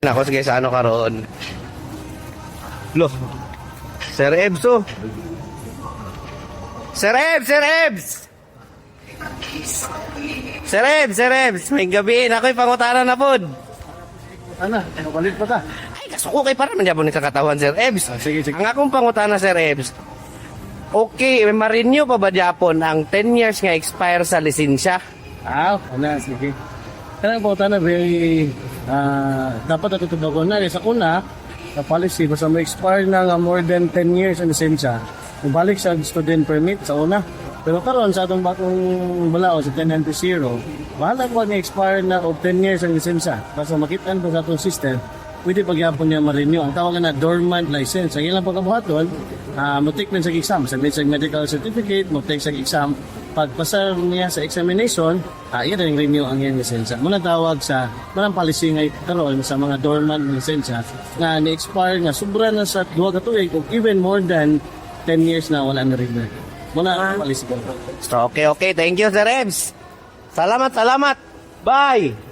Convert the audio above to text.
Ako, sige, sa ano karoon. Lo. Sir Ebs, oh. Sir Ebs, Sir Ebs! Sir Ebs, Sir Ebs, may gabiin. Ako'y pangutana na pod. Ano? Ano kalit pa ta? Ay, kasuko kay para man yapon ni katawan, Sir Ebs. sige, sige. Ang akong pangutana, Sir Ebs, okay, may ma-renew pa ba Japon ang 10 years nga expire sa lisensya? Ah, ano, sige. Kaya po na very ah dapat natutubag ko. Na sa una sa policy basta may expire na nga more than 10 years ang lisensya mabalik sa student permit sa una. Pero karon sa atong bakong balao sa 1090 bahala ko nga expire na of 10 years ang lisensya. Basta makitaan ko sa atong system pwede pagyapon niya ma-renew. Ang tawag na dormant license. Ang ilang pagkabuhaton uh, mo take man sa exam sa sa medical certificate mo take sa exam pagpasa niya sa examination, ah, yan ang renew ang iyang lisensya. Muna tawag sa manang policy nga karon sa mga dormant lisensya na ni-expire nga sobra na sa duha ka tuig o even more than 10 years na wala na renew. Muna ang policy ko. Okay, okay. Thank you, Sir Ebs. Salamat, salamat. Bye!